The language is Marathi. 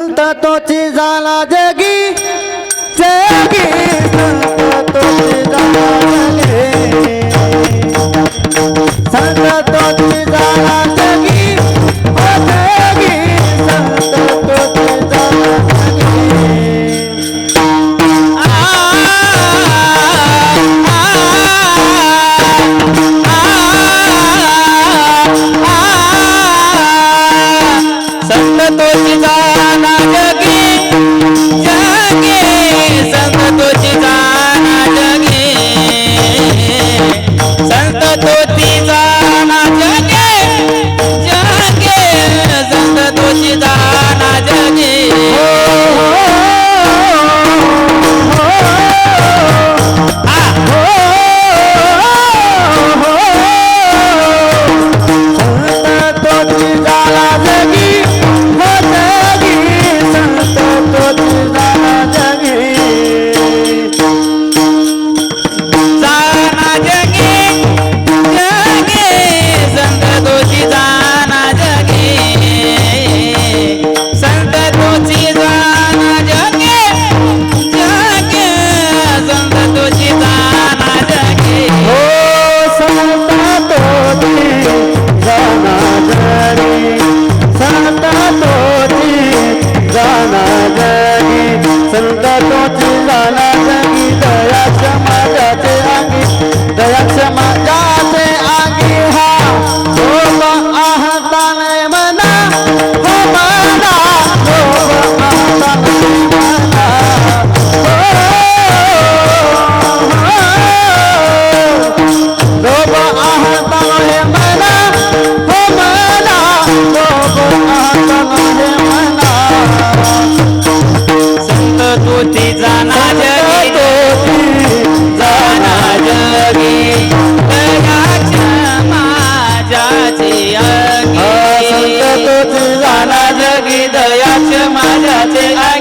तो झाला जगी जगी. Lord, तुझी जाना जगी दयाचे माझ्याचे आई.